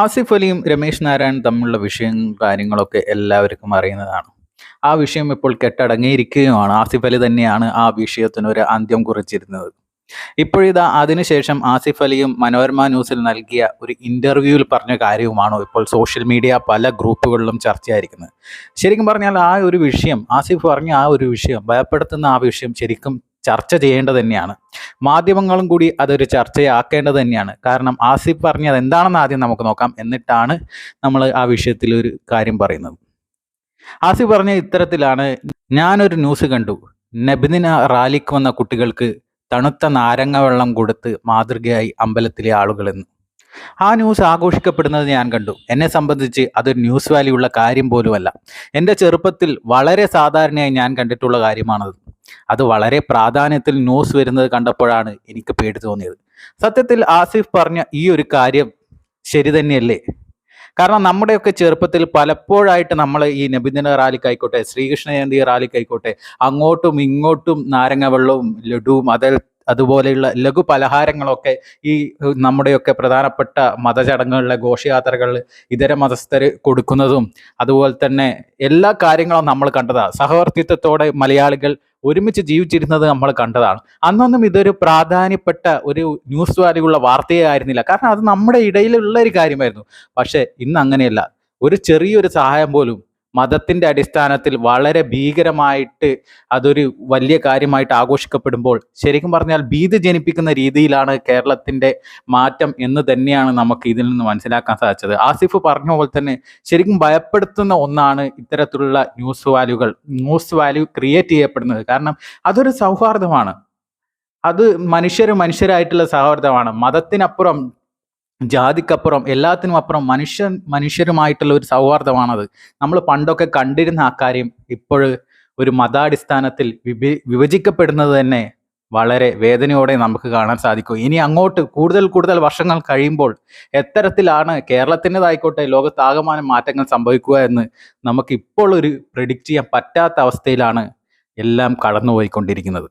ആസിഫ് അലിയും രമേശ് നാരായണൻ തമ്മിലുള്ള വിഷയം കാര്യങ്ങളൊക്കെ എല്ലാവർക്കും അറിയുന്നതാണ്. ആ വിഷയം ഇപ്പോൾ കെട്ടടങ്ങിയിരിക്കുകയുമാണ് ആസിഫ് അലി തന്നെയാണ് ആ വിഷയത്തിന് ഒരു അന്ത്യം കുറിച്ചിരുന്നത്. ഇപ്പോഴിതാ അതിനുശേഷം ആസിഫ് അലിയും മനോരമ ന്യൂസിൽ നൽകിയ ഒരു ഇന്റർവ്യൂവിൽ പറഞ്ഞ കാര്യവുമാണോ ഇപ്പോൾ സോഷ്യൽ മീഡിയ പല ഗ്രൂപ്പുകളിലും ചർച്ചയായിരിക്കുന്നത്. ശരിക്കും പറഞ്ഞാൽ ആ ഒരു വിഷയം ആസിഫ് പറഞ്ഞ ആ ഒരു വിഷയം ഭയപ്പെടുത്തുന്ന ആ വിഷയം ശരിക്കും ചർച്ച ചെയ്യേണ്ടത് തന്നെയാണ്. മാധ്യമങ്ങളും കൂടി അതൊരു ചർച്ചയാക്കേണ്ടത് തന്നെയാണ്. കാരണം ആസിഫ് പറഞ്ഞത് എന്താണെന്ന് ആദ്യം നമുക്ക് നോക്കാം. എന്നിട്ടാണ് നമ്മൾ ആ വിഷയത്തിൽ ഒരു കാര്യം പറയുന്നത്. ആസിഫ് പറഞ്ഞ ഇത്തരത്തിലാണ് ഞാനൊരു ന്യൂസ് കണ്ടു. നബിദിന റാലിക്ക് വന്ന കുട്ടികൾക്ക് തണുത്ത നാരങ്ങ വെള്ളം കൊടുത്ത് മാതൃകയായി അമ്പലത്തിലെ ആളുകളെന്ന് ആ ന്യൂസ് ആഘോഷിക്കപ്പെടുന്നത് ഞാൻ കണ്ടു. എന്നെ സംബന്ധിച്ച് അതൊരു ന്യൂസ് വാല്യൂ ഉള്ള കാര്യം പോലുമല്ല. എന്റെ ചെറുപ്പത്തിൽ വളരെ സാധാരണയായി ഞാൻ കണ്ടിട്ടുള്ള കാര്യമാണത്. അത് വളരെ പ്രാധാന്യത്തിൽ ന്യൂസ് വരുന്നത് കണ്ടപ്പോഴാണ് എനിക്ക് പേടി തോന്നിയത്. സത്യത്തിൽ ആസിഫ് പറഞ്ഞ ഈ ഒരു കാര്യം ശരി തന്നെയല്ലേ? കാരണം നമ്മുടെയൊക്കെ ചെറുപ്പത്തിൽ പലപ്പോഴായിട്ട് നമ്മൾ ഈ നബിദിന റാലിക്കായിക്കോട്ടെ ശ്രീകൃഷ്ണ ജയന്തി റാലിക്കായിക്കോട്ടെ അങ്ങോട്ടും ഇങ്ങോട്ടും നാരങ്ങ വെള്ളവും ലഡുവും അതെ അതുപോലെയുള്ള ലഘു പലഹാരങ്ങളൊക്കെ ഈ നമ്മുടെയൊക്കെ പ്രധാനപ്പെട്ട മതചടങ്ങുകളിലെ ഘോഷയാത്രകളിൽ ഇതര മതസ്ഥർ കൊടുക്കുന്നതും അതുപോലെ തന്നെ എല്ലാ കാര്യങ്ങളും നമ്മൾ കണ്ടതാണ് സഹവർത്തിത്വത്തോടെ മലയാളികൾ ഒരുമിച്ച് ജീവിച്ചിരുന്നത് നമ്മൾ കണ്ടതാണ്. അന്നൊന്നും ഇതൊരു പ്രാധാന്യപ്പെട്ട ഒരു ന്യൂസ് വാല്യുള്ള വാർത്തയായിരുന്നില്ല. കാരണം അത് നമ്മുടെ ഇടയിലുള്ള ഒരു കാര്യമായിരുന്നു. പക്ഷേ ഇന്ന് അങ്ങനെയല്ല. ഒരു ചെറിയൊരു സഹായം പോലും മതത്തിന്റെ അടിസ്ഥാനത്തിൽ വളരെ ഭീകരമായിട്ട് അതൊരു വലിയ കാര്യമായിട്ട് ആഘോഷിക്കപ്പെടുമ്പോൾ ശരിക്കും പറഞ്ഞാൽ ഭീതി ജനിപ്പിക്കുന്ന രീതിയിലാണ് കേരളത്തിന്റെ മാറ്റം എന്ന് തന്നെയാണ് നമുക്ക് ഇതിൽ നിന്ന് മനസ്സിലാക്കാൻ സാധിച്ചത്. ആസിഫ് പറഞ്ഞ പോലെ തന്നെ ശരിക്കും ഭയപ്പെടുത്തുന്ന ഒന്നാണ് ഇത്തരത്തിലുള്ള ന്യൂസ് വാല്യൂകൾ. ന്യൂസ് വാല്യൂ ക്രിയേറ്റ് ചെയ്യപ്പെടുന്നത്. കാരണം അതൊരു സൗഹാർദ്ദമാണ്. അത് മനുഷ്യർ മനുഷ്യരായിട്ടുള്ള സൗഹാർദ്ദമാണ്. മതത്തിനപ്പുറം ജാതിക്കപ്പുറം എല്ലാത്തിനും അപ്പുറം മനുഷ്യൻ മനുഷ്യരുമായിട്ടുള്ള ഒരു സൗഹാർദ്ദമാണത്. നമ്മൾ പണ്ടൊക്കെ കണ്ടിരുന്ന ആ കാര്യം ഇപ്പോൾ ഒരു മതാടിസ്ഥാനത്തിൽ വിഭി വിഭജിക്കപ്പെടുന്നത് തന്നെ വളരെ വേദനയോടെ നമുക്ക് കാണാൻ സാധിക്കും. ഇനി അങ്ങോട്ട് കൂടുതൽ കൂടുതൽ വർഷങ്ങൾ കഴിയുമ്പോൾ എത്തരത്തിലാണ് കേരളത്തിന്റെതായിക്കോട്ടെ ലോകത്താകമാനം മാറ്റങ്ങൾ സംഭവിക്കുക എന്ന് നമുക്ക് ഇപ്പോൾ ഒരു പ്രെഡിക്റ്റ് ചെയ്യാൻ പറ്റാത്ത അവസ്ഥയിലാണ് എല്ലാം കടന്നുപോയിക്കൊണ്ടിരിക്കുന്നത്.